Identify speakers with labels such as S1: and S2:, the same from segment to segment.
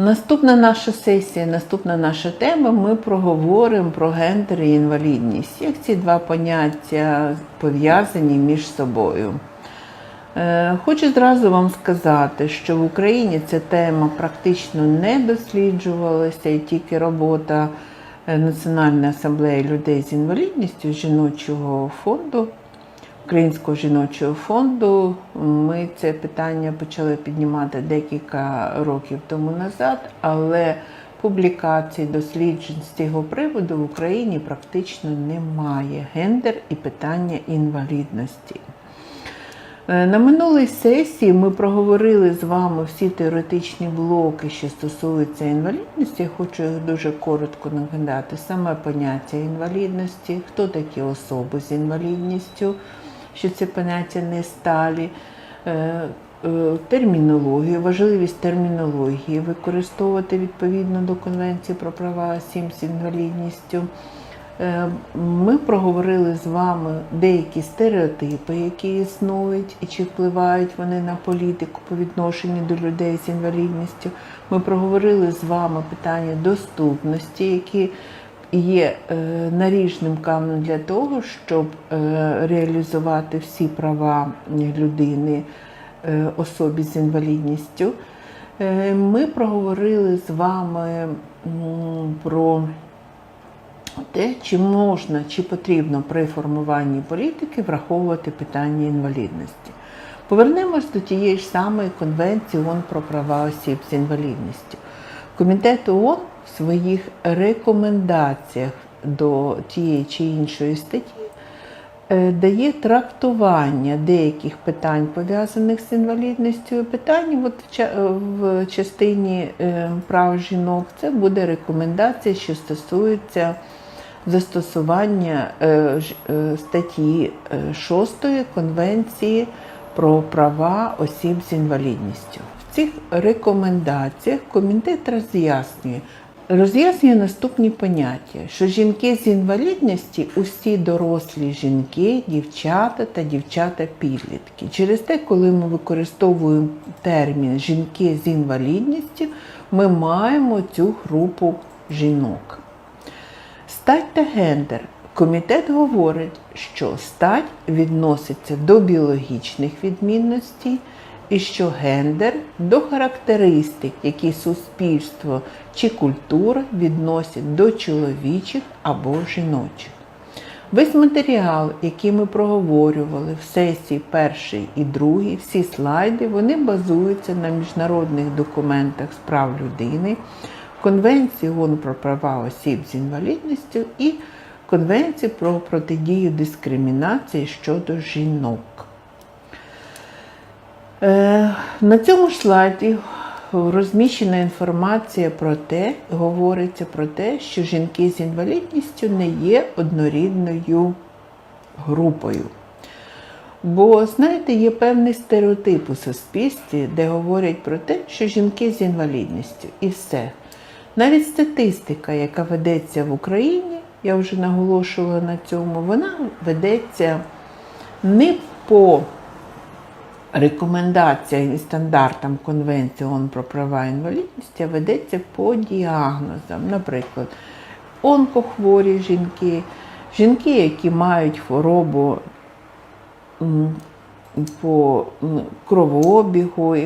S1: Наступна наша сесія, наступна наша тема. Ми проговоримо про гендер і інвалідність. Як ці два поняття пов'язані між собою. Е, Хочу зразу вам сказати, що в Україні ця тема практично не досліджувалася, і тільки робота е, Національної асамблеї людей з інвалідністю жіночого фонду, Українського жіночого фонду. Ми це питання почали піднімати декілька років тому назад, але публікацій, досліджень з цього приводу в Україні практично немає. Гендер і питання інвалідності. Е, На минулій сесії ми проговорили з вами всі теоретичні блоки, що стосуються інвалідності. Я хочу їх дуже коротко нагадати. Саме поняття інвалідності, хто такі особи з інвалідністю, що це поняття не сталі, е, е, термінологію, важливість термінології використовувати відповідно до Конвенції про права осіб з інвалідністю. Е, Ми проговорили з вами деякі стереотипи, які існують, і чи впливають вони на політику по відношенню до людей з інвалідністю. Ми проговорили з вами питання доступності, які є е, наріжним каменем для того, щоб е, реалізувати всі права людини, е, особі з інвалідністю. Ми проговорили з вами про те, чи можна, чи потрібно при формуванні політики враховувати питання інвалідності. Повернемось до тієї ж самої Конвенції ООН про права осіб з інвалідністю. Комітет ООН своїх рекомендаціях до тієї чи іншої статті е, дає трактування деяких питань, пов'язаних з інвалідністю, питань от в, частині е, прав жінок. Це буде рекомендація, що стосується застосування е, е, статті 6 Конвенції про права осіб з інвалідністю. В цих рекомендаціях комітет роз'яснює. Роз'яснює наступні поняття, що жінки з інвалідності усі дорослі жінки, дівчата та дівчата-підлітки. Через те, коли ми використовуємо термін жінки з інвалідністю, ми маємо цю групу жінок. Стать та гендер. Комітет говорить, що стать відноситься до біологічних відмінностей і що гендер до характеристик, які суспільство чи культура відносять до чоловічих або жіночих. Весь матеріал, який ми проговорювали в сесії перший і другий, всі слайди, вони базуються на міжнародних документах з прав людини, Конвенції ООН про права осіб з інвалідністю і Конвенції про протидію дискримінації щодо жінок. Е, На цьому слайді розміщена інформація про те, говориться про те, що жінки з інвалідністю не є однорідною групою. Бо, знаєте, є певний стереотип у суспільстві, де говорять про те, що жінки з інвалідністю і все. Навіть статистика, яка ведеться в Україні, я вже наголошувала на цьому, вона ведеться не по рекомендаціям і стандартам Конвенції ООН про права інвалідності, ведеться по діагнозам. Наприклад, онкохворі жінки, жінки, які мають хворобу по кровообігу,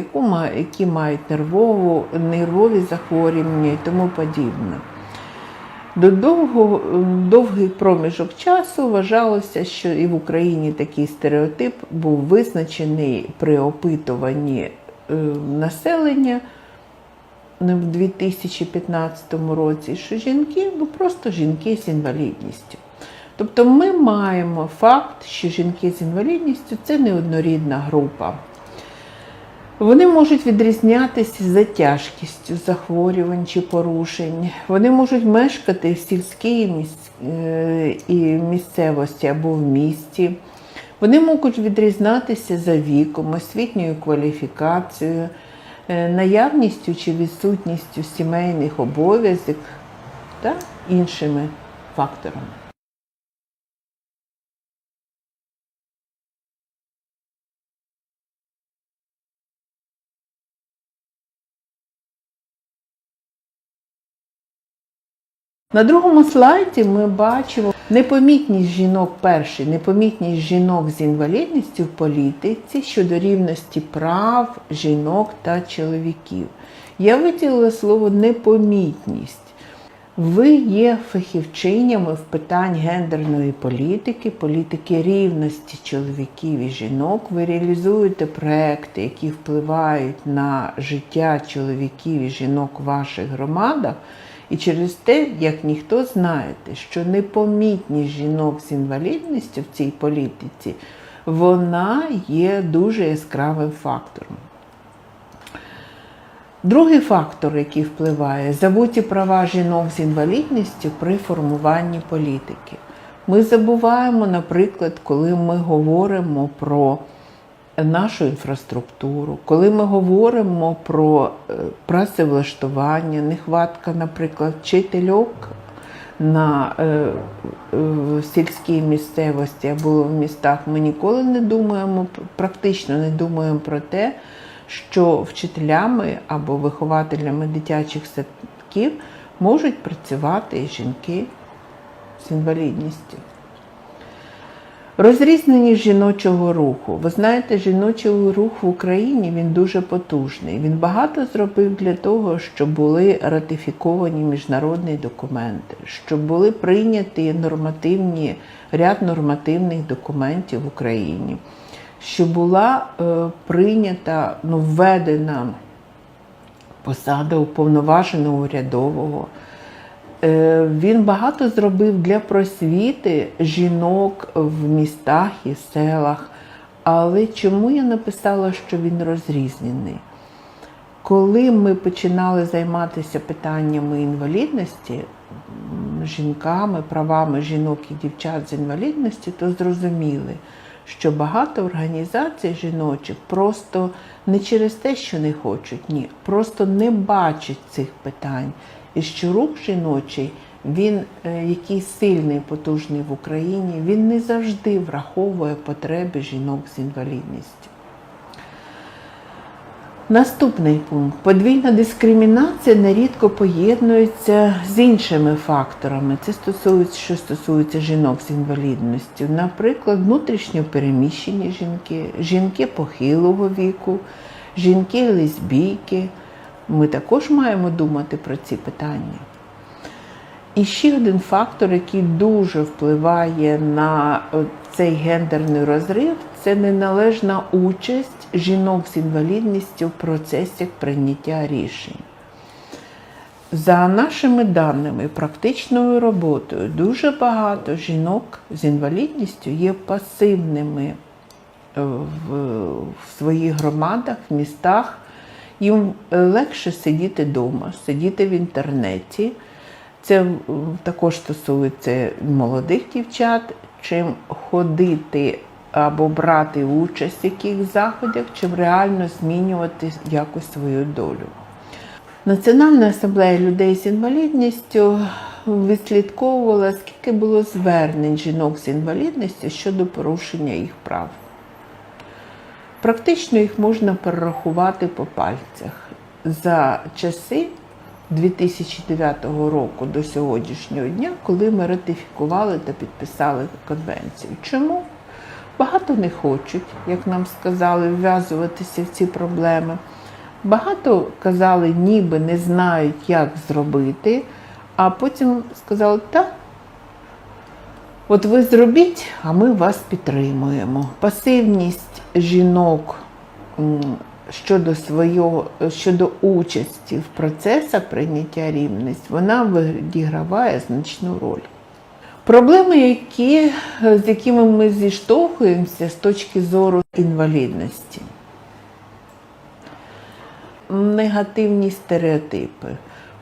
S1: які мають нервову, нервові захворювання і тому подібне. До довго, довгий проміжок часу вважалося, що і в Україні такий стереотип був визначений при опитуванні е, населення ну, в 2015 році, що жінки ну просто жінки з інвалідністю. Тобто ми маємо факт, що жінки з інвалідністю це не однорідна група. Вони можуть відрізнятися за тяжкістю захворювань чи порушень. Вони можуть мешкати в сільській е, і місцевості або в місті. Вони можуть відрізнятися за віком, освітньою кваліфікацією, е, наявністю чи відсутністю сімейних обов'язків та іншими факторами. На другому слайді ми бачимо непомітність жінок перший, непомітність жінок з інвалідністю в політиці щодо рівності прав жінок та чоловіків. Я виділила слово непомітність. Ви є фахівчинями в питань гендерної політики, політики рівності чоловіків і жінок. Ви реалізуєте проекти, які впливають на життя чоловіків і жінок в ваших громадах. І через те, як ніхто знаєте, що непомітність жінок з інвалідністю в цій політиці, вона є дуже яскравим фактором. Другий фактор, який впливає, забуті права жінок з інвалідністю при формуванні політики. Ми забуваємо, наприклад, коли ми говоримо про нашу інфраструктуру, коли ми говоримо про е, працевлаштування, нехватка, наприклад, вчительок на е, в сільській місцевості або в містах, ми ніколи не думаємо, практично не думаємо про те, що вчителями або вихователями дитячих садків можуть працювати жінки з інвалідністю. Розрізненість жіночого руху. Ви знаєте, жіночий рух в Україні він дуже потужний. Він багато зробив для того, щоб були ратифіковані міжнародні документи, щоб були прийняті нормативні ряд нормативних документів в Україні, що була е, прийнята, ну, введена посада уповноваженого урядового. Е, Він багато зробив для просвіти жінок в містах і селах. Але чому я написала, що він розрізнений? Коли ми починали займатися питаннями інвалідності, жінками, правами жінок і дівчат з інвалідності, то зрозуміли, що багато організацій жіночих просто не через те, що не хочуть, ні, просто не бачать цих питань. І що рух жіночий, він е, який сильний, потужний в Україні, він не завжди враховує потреби жінок з інвалідністю. Наступний пункт. Подвійна дискримінація нерідко поєднується з іншими факторами. Це стосується, що стосується жінок з інвалідністю. Наприклад, внутрішньо переміщені жінки, жінки похилого віку, жінки лесбійки. Ми також маємо думати про ці питання. І ще один фактор, який дуже впливає на е, цей гендерний розрив, це неналежна участь жінок з інвалідністю в процесах прийняття рішень. За нашими даними, практичною роботою, дуже багато жінок з інвалідністю є пасивними е, в своїх громадах, в містах. Їм легше сидіти вдома, сидіти в інтернеті. Це також стосується молодих дівчат, чим ходити або брати участь в яких заходах, чим реально змінювати якось свою долю. Національна асамблея людей з інвалідністю відслідковувала, скільки було звернень жінок з інвалідністю щодо порушення їх прав. Практично їх можна перерахувати по пальцях. За часи 2009 року до сьогоднішнього дня, коли ми ратифікували та підписали конвенцію. Чому? Багато не хочуть, як нам сказали, вв'язуватися в ці проблеми. Багато казали, ніби не знають, як зробити, а потім сказали, так, От ви зробіть, а ми вас підтримуємо. Пасивність жінок щодо свого, щодо участі в процесах прийняття рівність, вона відіграває значну роль. Проблеми, які, з якими ми зіштовхуємося з точки зору інвалідності. Негативні стереотипи.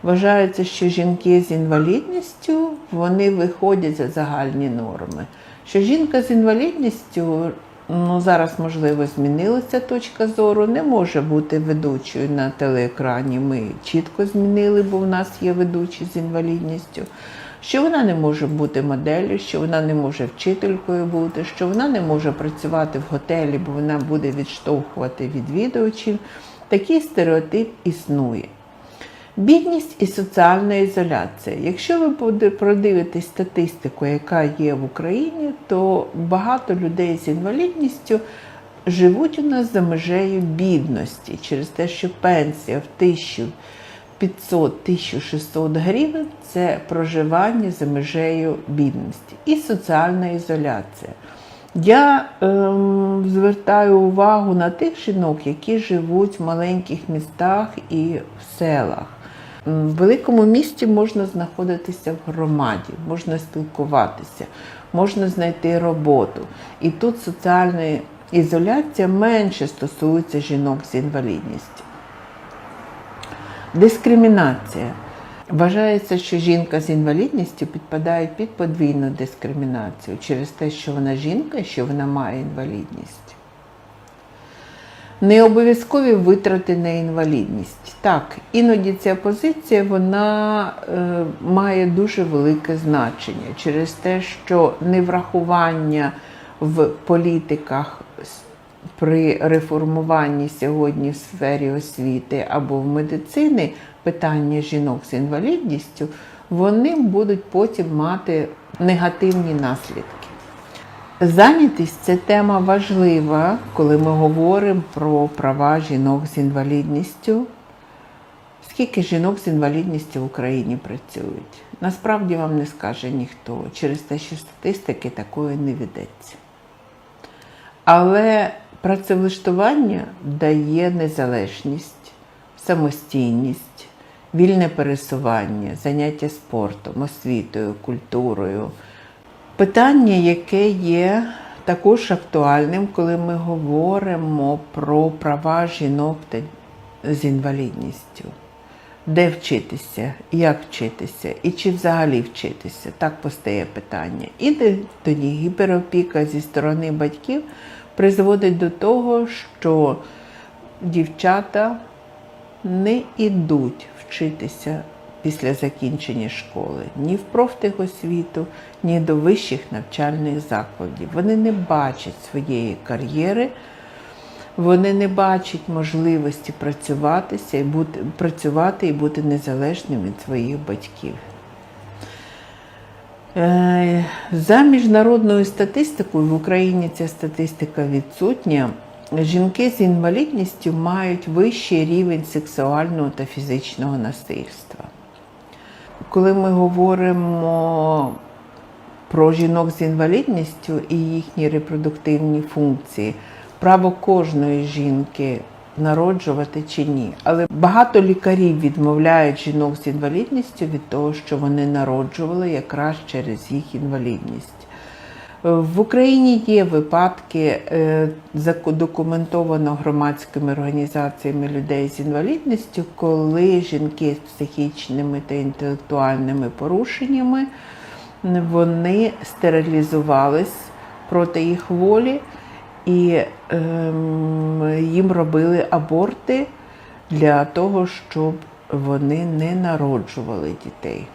S1: Вважається, що жінки з інвалідністю вони виходять за загальні норми. Що жінка з інвалідністю, ну зараз можливо змінилася точка зору, не може бути ведучою на телеекрані. Ми чітко змінили, бо в нас є ведучі з інвалідністю. Що вона не може бути моделлю, що вона не може вчителькою бути, що вона не може працювати в готелі, бо вона буде відштовхувати відвідувачів. Такий стереотип існує. Бідність і соціальна ізоляція. Якщо ви продивитесь статистику, яка є в Україні, то багато людей з інвалідністю живуть у нас за межею бідності через те, що пенсія в 1500-1600 гривень це проживання за межею бідності і соціальна ізоляція. Я ем, звертаю увагу на тих жінок, які живуть в маленьких містах і в селах. В великому місті можна знаходитися в громаді, можна спілкуватися, можна знайти роботу. І тут соціальна ізоляція менше стосується жінок з інвалідністю. Дискримінація. Вважається, що жінка з інвалідністю підпадає під подвійну дискримінацію через те, що вона жінка і що вона має інвалідність. Не обов'язкові витрати на інвалідність. Так, іноді ця позиція вона е, має дуже велике значення через те, що неврахування в політиках при реформуванні сьогодні в сфері освіти або в медицини питання жінок з інвалідністю, вони будуть потім мати негативні наслідки. Зайнятість це тема важлива, коли ми говоримо про права жінок з інвалідністю. Скільки жінок з інвалідністю в Україні працюють? Насправді вам не скаже ніхто через те, що статистики такої не ведеться. Але працевлаштування дає незалежність, самостійність, вільне пересування, заняття спортом, освітою, культурою. Питання, яке є також актуальним, коли ми говоримо про права жінок з інвалідністю. Де вчитися, як вчитися, і чи взагалі вчитися? Так постає питання. І тоді гіперопіка зі сторони батьків призводить до того, що дівчата не йдуть вчитися після закінчення школи ні в профтехосвіту, ні до вищих навчальних закладів. Вони не бачать своєї кар'єри, вони не бачать можливості працюватися і бути, працювати і бути незалежним від своїх батьків. Е, За міжнародною статистикою в Україні ця статистика відсутня. Жінки з інвалідністю мають вищий рівень сексуального та фізичного насильства. Коли ми говоримо про жінок з інвалідністю і їхні репродуктивні функції, право кожної жінки народжувати чи ні. Але багато лікарів відмовляють жінок з інвалідністю від того, що вони народжували якраз через їх інвалідність. В Україні є випадки, е, задокументовано громадськими організаціями людей з інвалідністю, коли жінки з психічними та інтелектуальними порушеннями вони стерилізувались проти їх волі і ем, їм робили аборти для того, щоб вони не народжували дітей.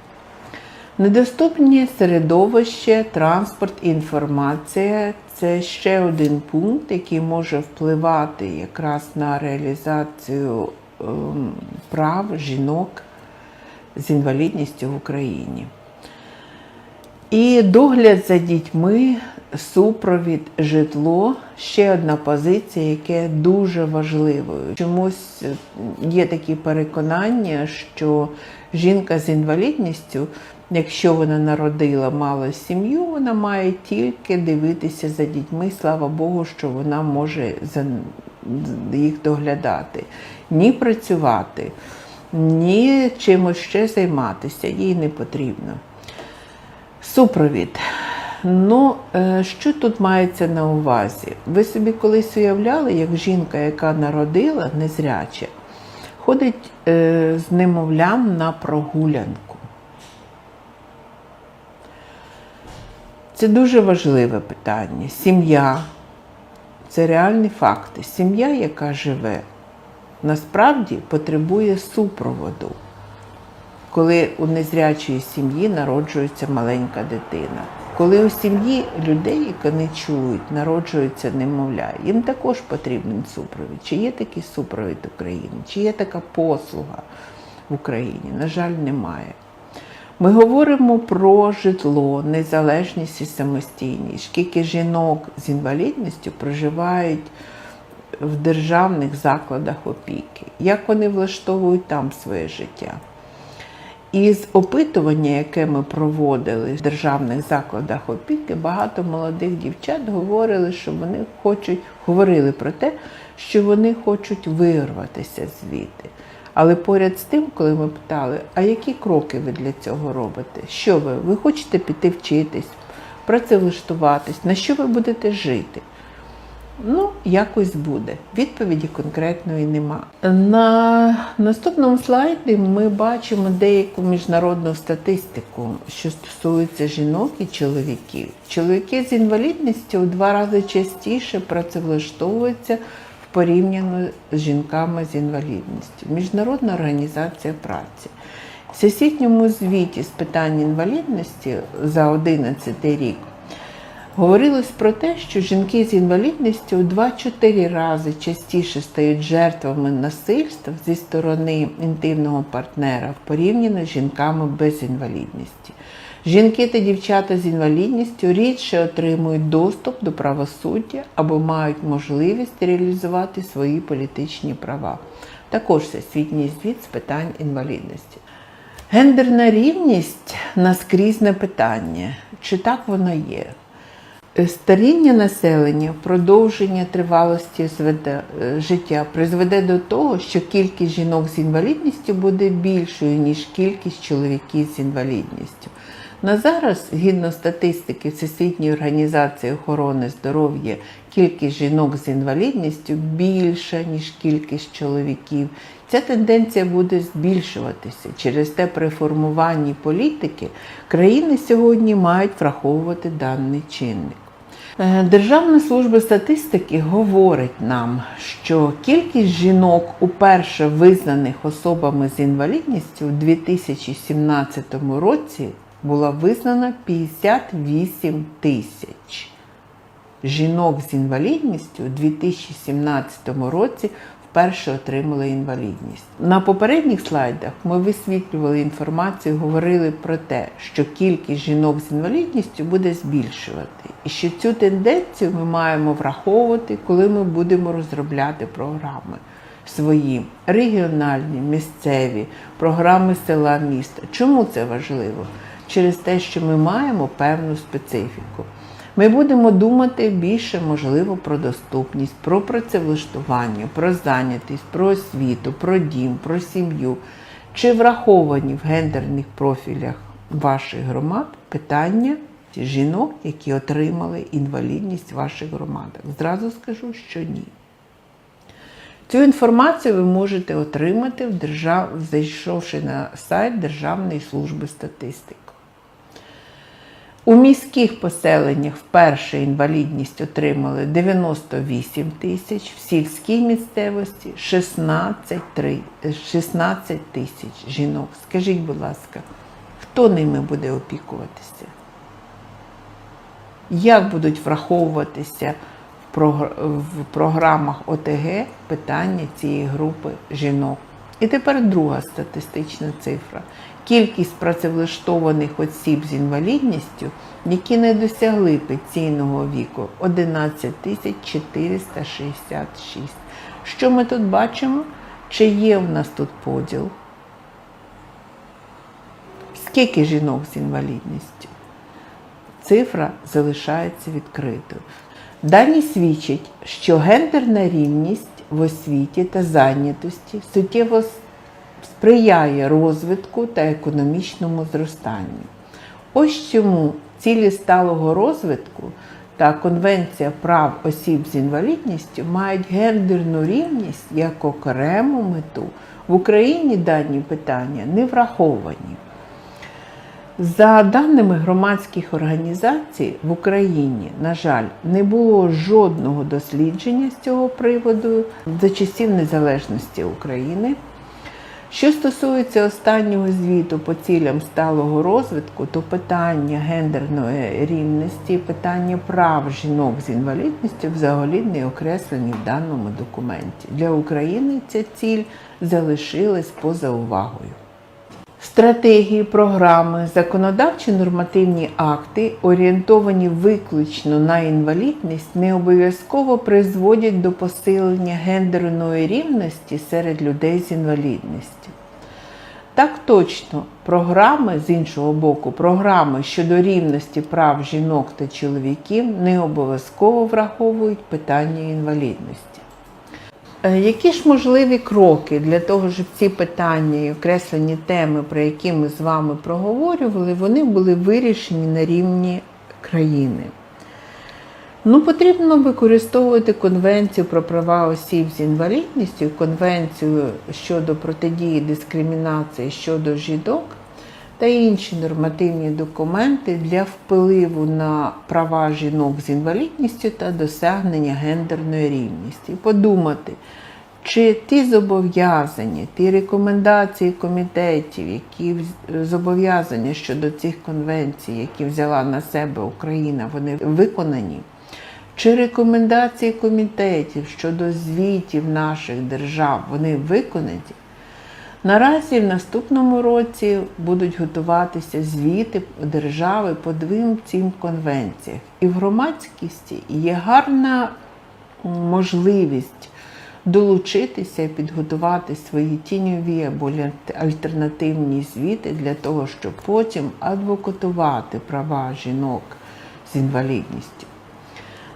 S1: Недоступні середовище, транспорт, інформація це ще один пункт, який може впливати якраз на реалізацію ем, прав жінок з інвалідністю в Україні. І догляд за дітьми, супровід, житло ще одна позиція, яка дуже важливою. Чомусь є такі переконання, що жінка з інвалідністю, якщо вона народила мала сім'ю, вона має тільки дивитися за дітьми. Слава Богу, що вона може їх доглядати, ні працювати, ні чимось ще займатися, їй не потрібно. Супровід. Ну, е, що тут мається на увазі? Ви собі колись уявляли, як жінка, яка народила незряче, ходить е, з немовлям на прогулянку. Це дуже важливе питання. Сім'я це реальні факти. Сім'я, яка живе, насправді потребує супроводу коли у незрячої сім'ї народжується маленька дитина. Коли у сім'ї людей, які не чують, народжується немовля, їм також потрібен супровід. Чи є такий супровід України, чи є така послуга в Україні, на жаль, немає. Ми говоримо про житло, незалежність і самостійність. Скільки жінок з інвалідністю проживають в державних закладах опіки, як вони влаштовують там своє життя. Із опитування, яке ми проводили в державних закладах опіки, багато молодих дівчат говорили, що вони хочуть, говорили про те, що вони хочуть вирватися звідти. Але поряд з тим, коли ми питали, а які кроки ви для цього робите? Що ви? Ви хочете піти вчитись, працевлаштуватись, на що ви будете жити? Ну, якось буде. Відповіді конкретної нема. На наступному слайді ми бачимо деяку міжнародну статистику, що стосується жінок і чоловіків. Чоловіки з інвалідністю у два рази частіше працевлаштовуються в порівняно з жінками з інвалідністю. Міжнародна організація праці. В всесвітньому звіті з питань інвалідності за 11 рік Говорилось про те, що жінки з інвалідністю у 2-4 рази частіше стають жертвами насильства зі сторони інтимного партнера порівняно з жінками без інвалідності. Жінки та дівчата з інвалідністю рідше отримують доступ до правосуддя або мають можливість реалізувати свої політичні права. Також всесвітній звіт з питань інвалідності. Гендерна рівність наскрізне питання. Чи так воно є? Старіння населення, продовження тривалості е, життя призведе до того, що кількість жінок з інвалідністю буде більшою, ніж кількість чоловіків з інвалідністю. На зараз, згідно статистики Всесвітньої організації охорони здоров'я, кількість жінок з інвалідністю більша, ніж кількість чоловіків. Ця тенденція буде збільшуватися. Через те при формуванні політики країни сьогодні мають враховувати даний чинник. Е, Державна служба статистики говорить нам, що кількість жінок, уперше визнаних особами з інвалідністю у 2017 році була визнана 58 тисяч. Жінок з інвалідністю у 2017 році вперше отримали інвалідність. На попередніх слайдах ми висвітлювали інформацію, говорили про те, що кількість жінок з інвалідністю буде збільшувати, і що цю тенденцію ми маємо враховувати, коли ми будемо розробляти програми. Свої регіональні, місцеві програми села міста. Чому це важливо? Через те, що ми маємо певну специфіку. Ми будемо думати більше, можливо, про доступність, про працевлаштування, про зайнятість, про освіту, про дім, про сім'ю. Чи враховані в гендерних профілях ваших громад питання жінок, які отримали інвалідність в ваших громадах? Зразу скажу, що ні. Цю інформацію ви можете отримати, в держав... зайшовши на сайт Державної служби статистики. У міських поселеннях вперше інвалідність отримали 98 тисяч, в сільській місцевості 16, тисяч жінок. Скажіть, будь ласка, хто ними буде опікуватися? Як будуть враховуватися в програмах ОТГ питання цієї групи жінок? І тепер друга статистична цифра. Кількість працевлаштованих осіб з інвалідністю, які не досягли пенсійного віку 11 466. Що ми тут бачимо? Чи є в нас тут поділ? Скільки жінок з інвалідністю? Цифра залишається відкритою. Дані свідчать, що гендерна рівність в освіті та зайнятості суттєво сприяє розвитку та економічному зростанню. Ось чому цілі сталого розвитку та Конвенція прав осіб з інвалідністю мають гендерну рівність як окрему мету. В Україні дані питання не враховані. За даними громадських організацій в Україні, на жаль, не було жодного дослідження з цього приводу за часів незалежності України. Що стосується останнього звіту по цілям сталого розвитку, то питання гендерної рівності, питання прав жінок з інвалідністю взагалі не окреслені в даному документі. Для України ця ціль залишилась поза увагою. Стратегії, програми, законодавчі нормативні акти, орієнтовані виключно на інвалідність, не обов'язково призводять до посилення гендерної рівності серед людей з інвалідністю. Так точно, програми з іншого боку, програми щодо рівності прав жінок та чоловіків не обов'язково враховують питання інвалідності. Е, Які ж можливі кроки для того, щоб ці питання і окреслені теми, про які ми з вами проговорювали, вони були вирішені на рівні країни? Ну, потрібно використовувати Конвенцію про права осіб з інвалідністю, Конвенцію щодо протидії дискримінації щодо жінок та інші нормативні документи для впливу на права жінок з інвалідністю та досягнення гендерної рівності. Подумати, чи ті зобов'язання, ті рекомендації комітетів, які зобов'язання щодо цих конвенцій, які взяла на себе Україна, вони виконані. Чи рекомендації комітетів щодо звітів наших держав вони виконані? Наразі в наступному році будуть готуватися звіти держави по двом цим конвенціях. І в громадськості є гарна можливість долучитися і підготувати свої тіньові або альтернативні звіти для того, щоб потім адвокатувати права жінок з інвалідністю.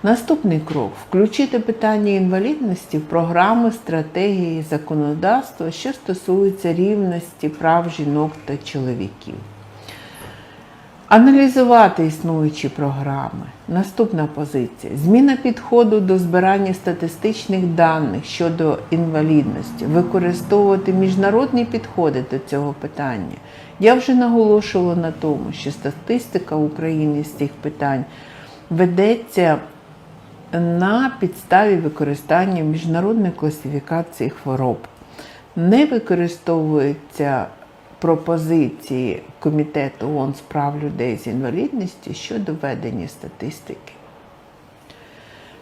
S1: Наступний крок включити питання інвалідності в програми, стратегії законодавства, що стосуються рівності прав жінок та чоловіків. Аналізувати існуючі програми. Наступна позиція: зміна підходу до збирання статистичних даних щодо інвалідності, використовувати міжнародні підходи до цього питання. Я вже наголошувала на тому, що статистика України з цих питань ведеться на підставі використання міжнародної класифікації хвороб. Не використовуються пропозиції Комітету ООН з прав людей з інвалідністю щодо ведення статистики.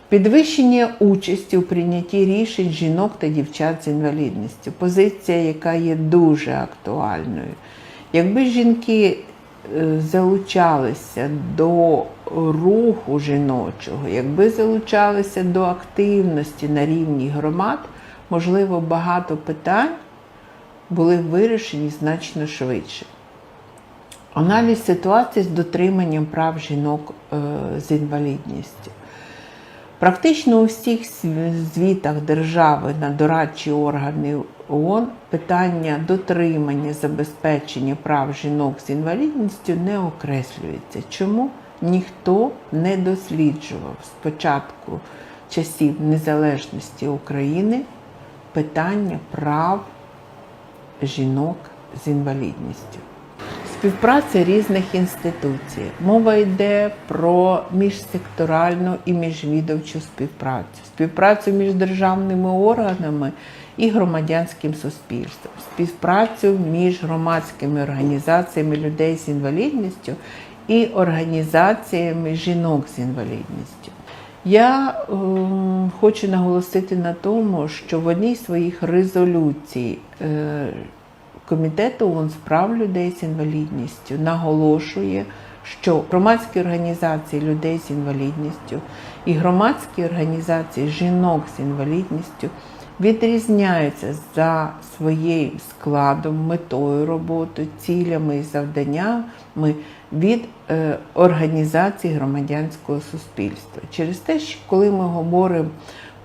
S1: Підвищення участі у прийнятті рішень жінок та дівчат з інвалідністю. Позиція, яка є дуже актуальною. Якби жінки е, залучалися до руху жіночого, якби залучалися до активності на рівні громад, можливо, багато питань були вирішені значно швидше. Аналіз ситуації з дотриманням прав жінок е, з інвалідністю. Практично у всіх звітах держави на дорадчі органи ООН питання дотримання забезпечення прав жінок з інвалідністю не окреслюється. Чому ніхто не досліджував з початку часів незалежності України питання прав жінок з інвалідністю? Співпраця різних інституцій. Мова йде про міжсекторальну і міжвідовчу співпрацю, співпрацю між державними органами і громадянським суспільством, співпрацю між громадськими організаціями людей з інвалідністю і організаціями жінок з інвалідністю. Я ем, хочу наголосити на тому, що в одній з своїх резолюцій е, Комітету ООН з прав людей з інвалідністю наголошує, що громадські організації людей з інвалідністю і громадські організації жінок з інвалідністю відрізняються за своїм складом, метою роботи, цілями і завданнями від е, організацій громадянського суспільства. Через те, що коли ми говоримо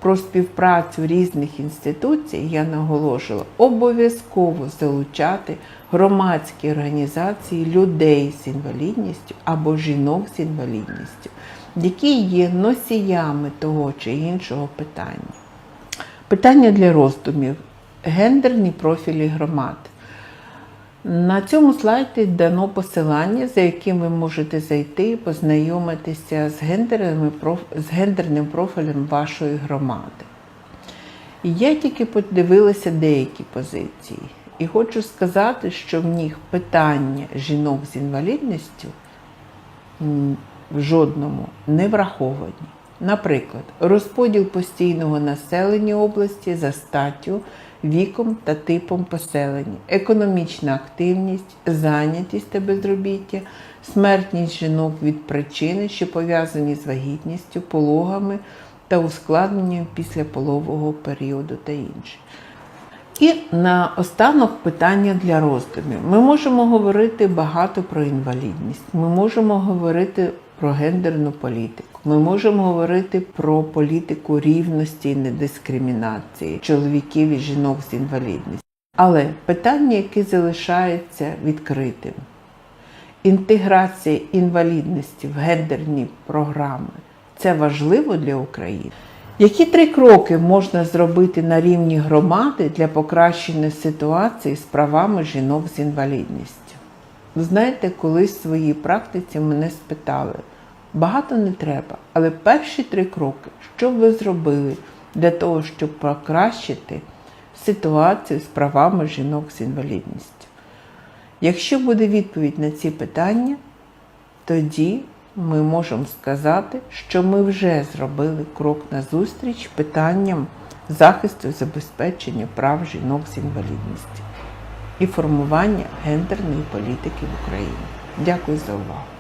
S1: про співпрацю різних інституцій, я наголошувала, обов'язково залучати громадські організації людей з інвалідністю або жінок з інвалідністю, які є носіями того чи іншого питання. Питання для роздумів: гендерні профілі громад. На цьому слайді дано посилання, за яким ви можете зайти і познайомитися з, гендерними з гендерним профілем вашої громади. Я тільки подивилася деякі позиції. І хочу сказати, що в них питання жінок з інвалідністю в жодному не враховані. Наприклад, розподіл постійного населення області за статтю, віком та типом поселення, економічна активність, зайнятість та безробіття, смертність жінок від причини, що пов'язані з вагітністю, пологами та ускладненням післяполового періоду та інше. І на останок питання для роздумів. Ми можемо говорити багато про інвалідність, ми можемо говорити про гендерну політику, ми можемо говорити про політику рівності і недискримінації чоловіків і жінок з інвалідністю. Але питання, яке залишається відкритим, інтеграція інвалідності в гендерні програми це важливо для України. Які три кроки можна зробити на рівні громади для покращення ситуації з правами жінок з інвалідністю? Ви знаєте, колись в своїй практиці мене спитали, багато не треба, але перші три кроки, що ви зробили для того, щоб покращити ситуацію з правами жінок з інвалідністю? Якщо буде відповідь на ці питання, тоді ми можемо сказати, що ми вже зробили крок назустріч питанням захисту і забезпечення прав жінок з інвалідністю і формування гендерної політики в Україні. Дякую за увагу.